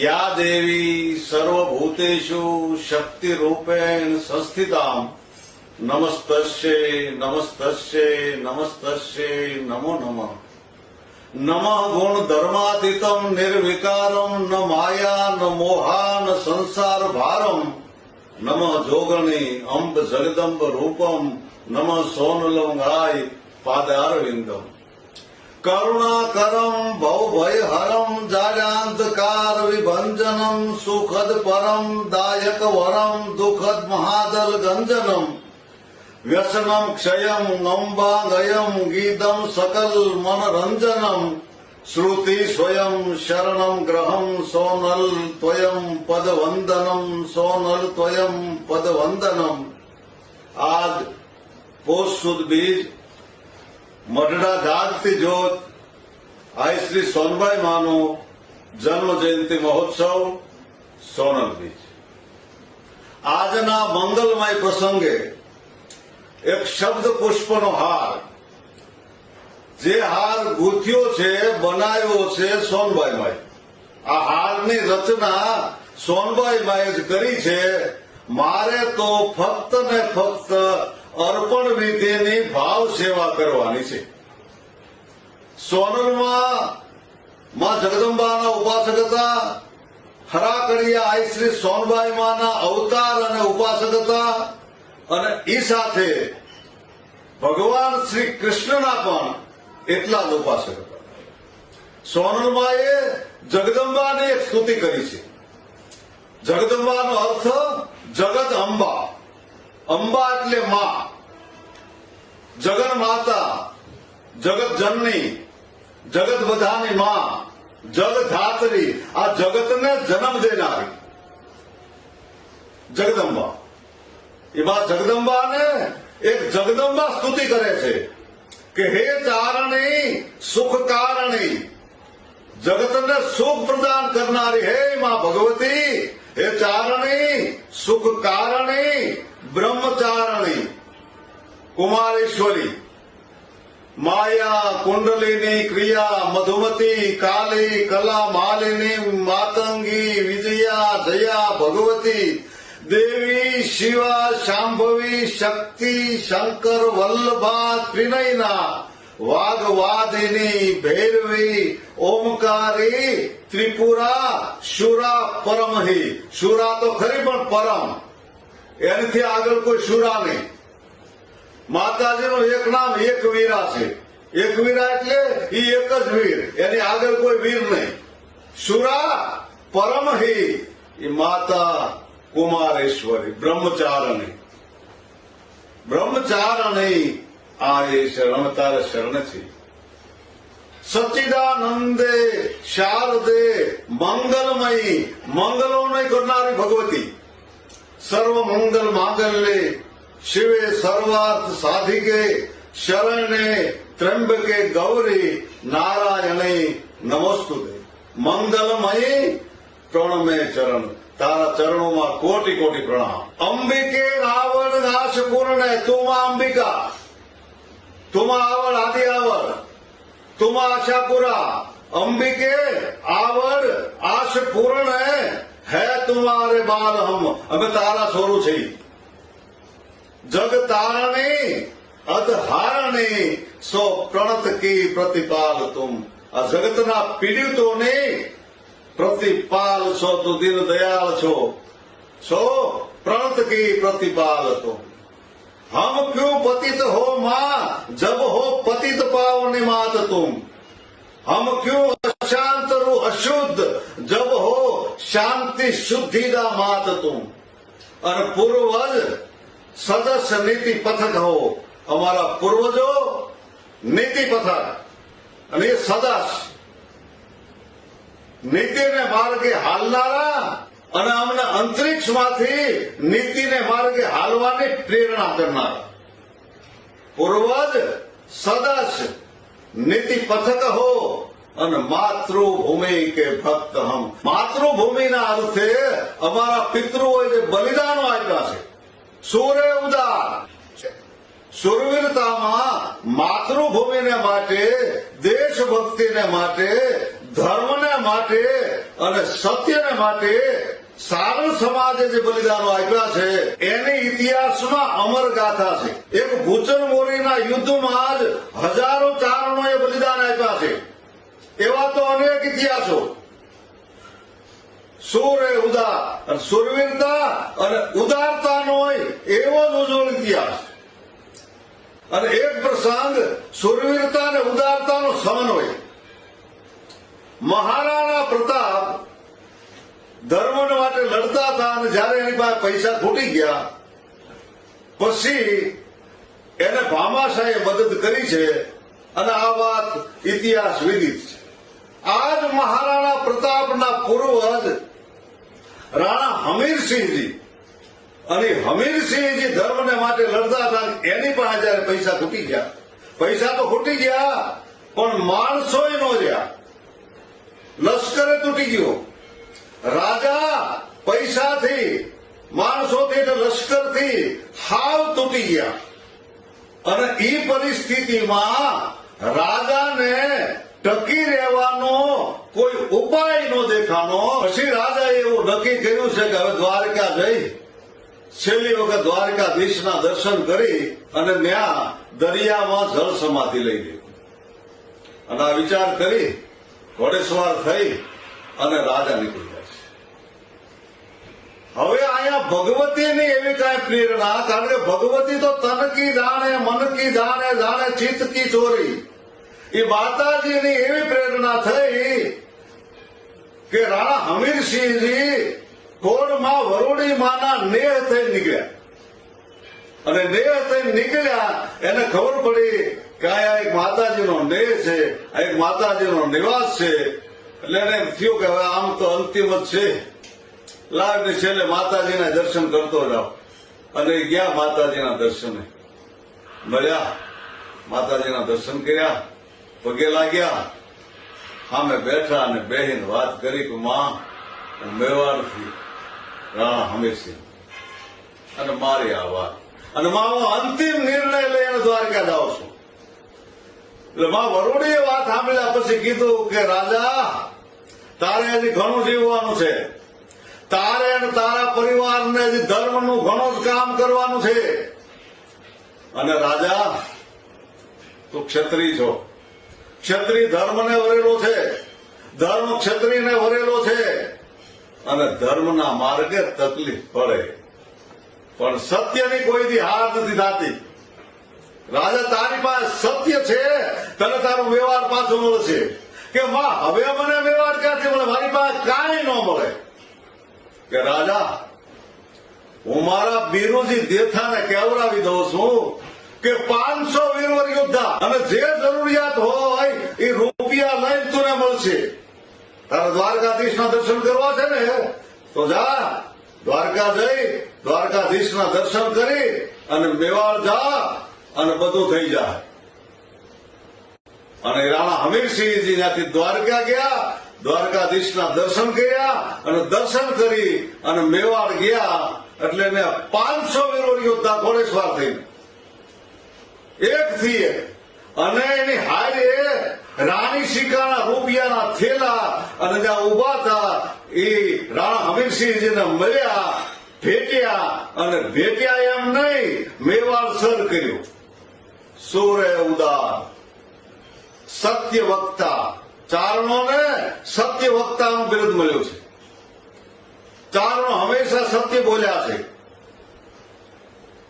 યા દેવી સર્વભૂતેષુ શક્તિરૂપેણ સંસ્થિતામ નમસ્તસ્યે નમસ્તસ્યે નમસ્તસ્યે નમો નમઃ નમઃ ગુણ ધર્માતીતમ નિર્વિકારમ ન માયા ન મોહા ન સંસાર ભારમ નમઃ જોગણી અંબ જગદંબ રૂપમ નમઃ સોનલમ ગાય પાદારવિંદમ કરુણાકરમ ભવભયહરમ જાજાંતકાર વિભંજનમ સુખદ પરમ દાયક વરમ દુઃખદ મહાદલ ગંજનમ વ્યસનમ ક્ષયમ નંબાગયમ ગીતમ સકલ મનરંજનમ શ્રુતિ સ્વયં શરણમ ગ્રહમ સોનલ ત્વયં પદવંદનમ સોનલ ત્વયં પદવંદનમ આજ પોષ સુદ બીજ મઢડા જાગતી જ્યોત આઈ શ્રી સોનભાઈ માનો જન્મ જયંતિ મહોત્સવ સોનલ બીચ. આજના મંગલમય પ્રસંગે એક શબ્દ પુષ્પનો હાર. જે હાર ગૂંથ્યો છે, બનાવ્યો છે સોનભાઈ માએ. આ હારની રચના સોનભાઈ માએ જ કરી છે. મારે તો ફક્ત ને ફક્ત અર્પણ વિધેની ભાવ સેવા કરવાની છે. સોનલમાં માં જગદંબાના ઉપાસક હતા. હરાકડિયા આઈ શ્રી સોનબાઈ માના અવતાર અને ઉપાસક હતા. અને એ સાથે ભગવાન શ્રી કૃષ્ણના પણ એટલા જ ઉપાસક હતા. સોનલમાએ જગદંબાની એક સ્તુતિ કરી છે. જગદંબાનો અર્થ જગત અંબા. અંબા એટલે માં. જગન માતા, જગત જનની, જગત બધાની માં જગધાત્રી આ જગતને જન્મ દેનારી. જગદંબા. એમાં જગદંબાને એક જગદંબા સ્તુતિ કરે છે કે હે ચારણી, સુખ કારણી. જગતને સુખ પ્રદાન કરનારી હે માં ભગવતી. હે ચારણી, સુખ કારણી. બ્રહ્મચારણી, કુમારેશ્વરી, માયા કુંડલીની ક્રિયા, મધુમતી, કાલી, કલા, માલિની, માતંગી, વિજયા, જયા, ભગવતી, દેવી, શિવા, શાંભવી, શક્તિ, શંકર, વલ્લભા, ત્રિનયના, વાઘવાદિની, ભૈરવી, ઓમકારી, ત્રિપુરા, શુરા પરમહી, શુરા તો ખરી પણ પરમ. એનાથી આગળ કોઈ શુરા નહીં. માતાજીનું એક નામ એક વીરા છે. એક વીરા એટલે એ એક જ વીર. એની આગળ કોઈ વીર નહીં. સુરા પરમહી એ માતા કુમારેશ્વરી, બ્રહ્મચારણી. બ્રહ્મચારણી આ એ શરણ, તારે શરણ છે. સચ્ચિદાનંદે શારદે મંગલમયી. નહીં કરનારી ભગવતી. સર્વ મંગલ માંગલ્ય શિવે સર્વાર્થ સાધિકે શરણે ત્રંબકે ગૌરી નારાયણે નમસ્તુતે મંગલમયી પ્રણમે ચરણ તારા ચરણોમાં કોટી કોટી પ્રણામ અંબિકે રાવણ નાશ પૂર્ણ તુમા અંબિકા તુમા આવડ આદિ આવડ તુમા આશાપુરા અંબિકે આવડ આશ પૂર્ણ હે તુમારે બાલ હમ અમે તારા સ્વરૂપ છીએ જગ તારણી અધહારણી સો પ્રણત કી પ્રતિપાલ તુમ આ જગતના પીડિતોને પ્રતિપાલ છો તું દિન દયાળ છો છો પ્રણત કી પ્રતિપાલ તુમ हम क्यों पतित हो माँ जब हो पतित पाव निमात तुम हम क्यों अशांत रू अशुद्ध जब हो શાંતિ શુદ્ધિદા માત તું. અને પૂર્વજ સદસ નીતિ પથક હો. અમારા પૂર્વજો નીતિ પથક. અને એ સદસ નીતિને માર્ગે હાલનારા અને અમને અંતરિક્ષમાંથી નીતિને માર્ગે હાલવાની પ્રેરણા કરનારા. પૂર્વજ સદસ નીતિ પથક હો. અને માતૃભૂમિ કે ભક્ત હમ માતૃભૂમિના અર્થે અમારા પિતૃઓએ જે બલિદાનો આપ્યા છે, સૂર્ય ઉદાર સુરવીરતામાં માતૃભૂમિને માટે, દેશભક્તિને માટે, ધર્મને માટે અને સત્યને માટે સારણ સમાજે જે બલિદાનો આપ્યા છે, એની ઇતિહાસમાં અમર ગાથા છે. એક ભૂચર મોરીના યુદ્ધમાં જ હજારો ચારણોએ બલિદાન આપ્યા છે. એવા તો અનેક ઇતિહાસો. સુર એ ઉદાર સુરવીરતા અને ઉદારતાનો એવો જ ઉજ્જવળ ઇતિહાસ. અને એક પ્રસંગ, સુરવીરતા અને ઉદારતાનો સમન્વય મહારાણા પ્રતાપ ધર્મ માટે લડતા હતા અને જયારે એની પાસે પૈસા ખૂટી ગયા, પછી એને ભામાશાહે મદદ કરી છે અને આ વાત ઇતિહાસ વિદિત છે. આજ મહારાણા પ્રતાપના પૂર્વજ રાણા હમીરસિંહજી અને હમીરસિંહજી ધર્મને માટે લડતા હતા એની પણ જયારે પૈસા ખૂટી ગયા. પૈસા તો ખૂટી ગયા, પણ માણસો ન રહ્યા. લશ્કરે તૂટી ગયો. રાજા પૈસાથી, માણસોથી અને લશ્કરથી હાવ તૂટી ગયા. અને એ પરિસ્થિતિમાં રાજાને ટકી રહેવાનો, કોઈ ઉપાય ન દેખાનો. પછી રાજાએ એવું નક્કી કર્યું છે કે હવે દ્વારકા જઈ, છેલ્લી વખત દ્વારકાધીશના દર્શન કરી અને ત્યાં દરિયામાં જળ સમાધિ લઈ લીધી. અને આ વિચાર કરી ઘોડેસવાર થઈ અને રાજા નીકળી ગયા છે. હવે અહીંયા ભગવતીની એવી કાંઈ પ્રેરણા, કારણ કે ભગવતી તો તનકી જાણે મનકી જાણે જાણે ચિત્તકી ચોરી. એ માતાજીની એવી પ્રેરણા થઈ કે રાણા હમીરસિંહજી કોડમાં વરુડી માના નેહ થઈ નીકળ્યા. અને નેહ થઈ નીકળ્યા, એને ખબર પડી કે આ એક માતાજીનો નેહ છે, આ એક માતાજીનો નિવાસ છે. એટલે એને થયું કે હવે આમ તો અંતિમ જ છે. લાવ ને છેલ્લે માતાજીના દર્શન કરતો જાઓ. અને ગયા માતાજીના દર્શને. મળ્યા. માતાજીના દર્શન કર્યા. પગે લાગ્યા. સામે બેઠા અને બેહીને વાત કરી કે, માં, હું મેવાડથી રાણા હમીરસિંહ. અને મારી આ વાત. અને માં, હું અંતિમ નિર્ણય લઈને દ્વારકા જાઉં છું. એટલે માં વરુડીએ વાત સાંભળ્યા પછી કીધું કે, રાજા, તારે હજી ઘણું જીવવાનું છે. તારે અને તારા પરિવારને હજી ધર્મનું ઘણું જ કામ કરવાનું છે. અને રાજા, તું ક્ષત્રિય છો. ક્ષત્રિય ધર્મને વરેલો છે. ધર્મ ક્ષત્રિયને વરેલો છે. અને ધર્મના માર્ગે તકલીફ પડે. પણ સત્યની કોઈથી હાર નથી થતી. રાજા તારી પાસે સત્ય છે, તને તારો વ્યવહાર પાછો મળશે. કે માં હવે મને વ્યવહાર ક્યાંથી મળે? મારી પાસે કાંઈ ન મળે. કે, રાજા, હું મારા બીરુજી દેથાને કેવડાવી દઉં છું? કે પાંચસો વીરવર યોદ્ધા. અને જે જરૂરિયાત હોય એ રૂપિયા લઈને તને મળશે. તારે દ્વારકાધીશના દર્શન કરવા છે ને? તો જા. દ્વારકા જઈ દ્વારકાધીશના દર્શન કરી અને મેવાડ જા અને બધું થઈ જા. અને રાણા હમીરસિંહજી ત્યાંથી દ્વારકા ગયા, દ્વારકાધીશના દર્શન કર્યા અને દર્શન કરી અને મેવાડ ગયા એટલે પાંચસો વીરો યોદ્ધા ઘોડેશ્વર થઈને. એક અને એની હારે રાણી શિકાના રૂપિયાના થેલા અને જ્યાં ઊભા હતા, એ રાણા હમીરસિંહજીને મળ્યા, ભેટ્યા અને ભેટ્યા એમ નહીં, મેવાડ સર કર્યું. સૂર્ય ઉદાર સત્ય વક્તા ચારણોને સત્ય વક્તાનું બિરુદ મળ્યું છે. ચારણો હંમેશા સત્ય બોલ્યા છે.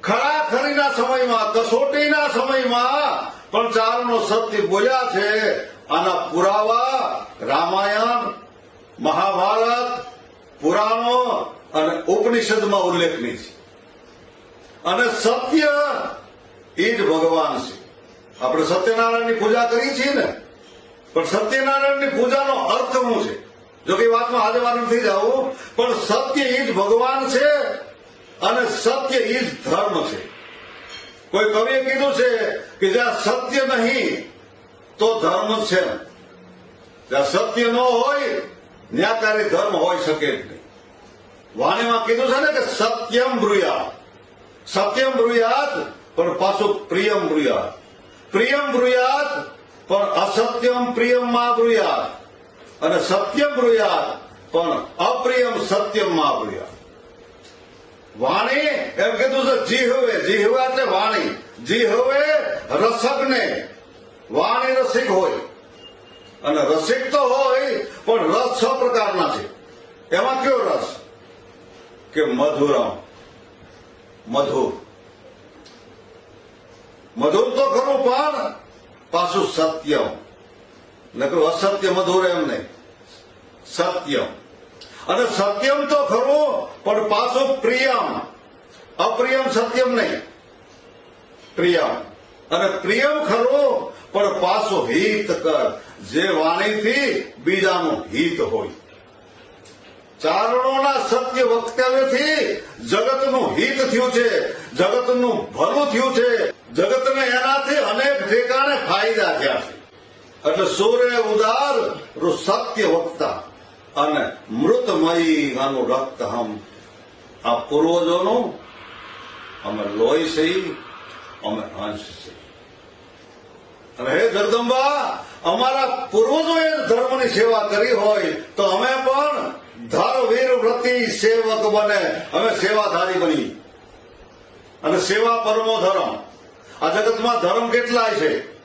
ખરા ખરીના સમયમાં કસોટીના સમયમાં પણ ચારનો સત્ય બોલ્યા છે આના પુરાવા રામાયણ, મહાભારત, પુરાણો અને ઉપનિષદમાં ઉલ્લેખની છે. અને સત્ય એ જ ભગવાન છે. આપણે સત્યનારાયણની પૂજા કરી છીએ ને, પણ સત્યનારાયણની પૂજાનો અર્થ શું છે? જો કે વાતમાં હાજર નથી જવું પણ સત્ય એ જ ભગવાન છે અને સત્ય એ જ ધર્મ છે. કોઈ કવિએ કીધું છે કે જ્યાં સત્ય નહીં, તો ધર્મ છે. જ્યાં સત્ય ન હોય, ન્યાકારી ધર્મ હોઈ શકે જ નહીં. વાણીમાં કીધું છે ને કે સત્યમ બ્રુયાત. સત્યમ બ્રુયાત, પણ પાછું પ્રિયમ બ્રુયાત. પ્રિયમ બ્રુયાત, પણ અસત્યમ પ્રિયમમાં બ્રુયાત. અને સત્યમ બ્રુયાત, પણ અપ્રિયમ સત્યમમાં બ્રુયાત. વાણી? એમ કીધું છે જીહવે, જીહવા એટલે વાણી. જીહવે રસકને વાણી રસિક હોય. અને રસિક તો હોય, પણ રસ છ પ્રકારના છે. એમાં કયો રસ? કે મધુરમ. મધુર મધુર તો ખરું, પણ પાછું સત્યમ. નકરું અસત્ય મધુર એમ નહીં. સત્યમ. અને સત્યમ તો ખરું, પણ પાછું પ્રિયમ. અપ્રિયમ સત્યમ નહીં. પ્રિયમ. અને પ્રિયમ ખરું, પણ પાછું હિત કર. જે વાણીથી બીજાનું હિત હોય. ચારણોના સત્ય વક્તવ્યથી જગતનું હિત થયું છે. જગતનું ભલું થયું છે. જગતને એનાથી અનેક ઠેકાણે ફાયદા થયા છે. એટલે સૂર્ય ઉદાર સત્ય વક્તા. અને મૃતમયી રક્ત હમ આ પૂર્વજોનું અમે લોહી સહી, અમે અંશ સહી. અને હે જગદંબા, અમારા પૂર્વજોએ ધર્મની સેવા કરી હોય તો અમે પણ ધરવીર વ્રતિ સેવક બને. અમે સેવાધારી બની. અને સેવા પરમો ધર્મ. આ જગતમાં ધર્મ કેટલાય છે?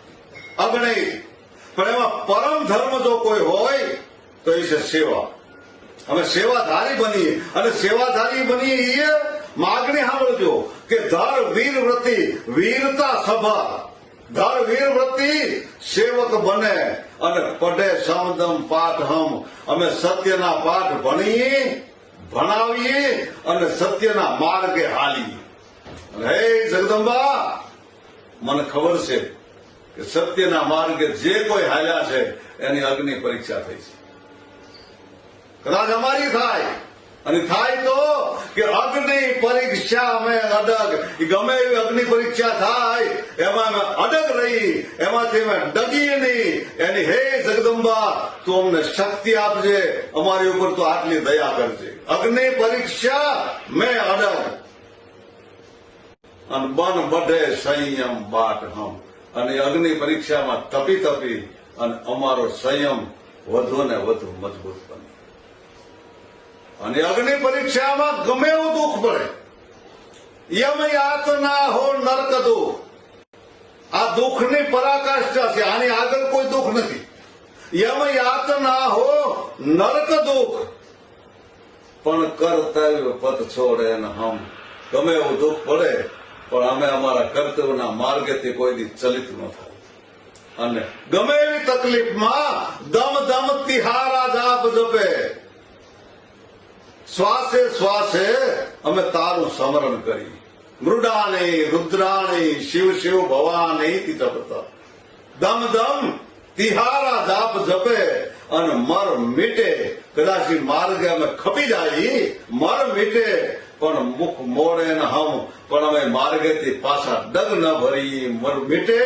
અગણિત પણ એમાં પરમ ધર્મ જો કોઈ હોય તો એ છે સેવા. અમે સેવાધારી બનીએ. અને સેવાધારી બનીએ એ માગણી સાંભળજો કે ધર વીર વ્રતિ વીરતા સભા. ધર વીર વ્રતિ સેવક બને અને પઢે સમદમ પાઠ હમ અમે સત્યના પાઠ ભણીએ, ભણાવીએ અને સત્યના માર્ગે હાલીએ. હે જગદંબા, મને ખબર છે કે સત્યના માર્ગે જે કોઈ હાલ્યા છે, એની અગ્નિ પરીક્ષા થઈ છે. કદાચ અમારી થાય. અને થાય તો કે અગ્નિ પરીક્ષા અમે અડગ ગમે એવી અગ્નિ પરીક્ષા થાય, એમાં અમે અડગ રહી. એમાંથી અમે ડગીએ નહીં. એની હે જગદંબા, તું અમને શક્તિ આપજે. અમારી ઉપર તો આટલી દયા કરજે. અગ્નિ પરીક્ષા મેં અડગ. અને બન બઢે સંયમ બાટ હમ. અને અગ્નિ પરીક્ષામાં તપી તપી અને અમારો સંયમ વધુ ને વધુ મજબૂત બને. અને અગ્નિ પરીક્ષામાં ગમે એવું દુઃખ પડે. યમ યાતના હો નર્ક દુઃખ. આ દુઃખની પરાકાષ્ઠા છે, આની આગળ કોઈ દુઃખ નથી. યમ યાતના હો નર્ક દુઃખ. પણ કર્તવ્ય પથ છોડે ને હમ. ગમે એવું દુઃખ પડે, પણ અમે અમારા કર્તવ્યના માર્ગેથી કોઈ દી ચલિત ન થાય. અને ગમે એવી તકલીફમાં દમ દમ તિહારા જાપ જપે. શ્વાસે શ્વાસે અમે તારું સ્મરણ કરી. મૃડાને રૂદ્રાણી શિવ શિવ ભવાને તિતપતા દમ દમ, તિહારા જાપ જપે અને મર મીટે. કદાચ માર્ગે અમે ખપી જાય, મર મીટે. પણ મુખ મોડે ને હમ, પણ અમે માર્ગેથી પાછા ડગ ન ભરી. મર મીટે,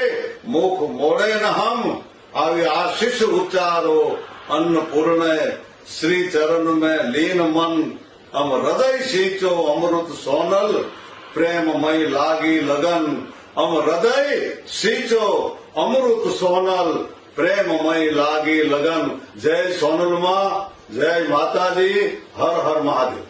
મુખ મોડે ને હમ. આવી આશીષ ઉચ્ચારો અન્નપૂર્ણ શ્રી ચરણ में લીન મન અમ હૃદય સિંચો અમૃત સોનલ પ્રેમમય લાગી લગન અમ હૃદય સિંચો અમૃત સોનલ પ્રેમમય લાગી લગન જય સોનલમાં જય માતાજી હર હર મહાદેવ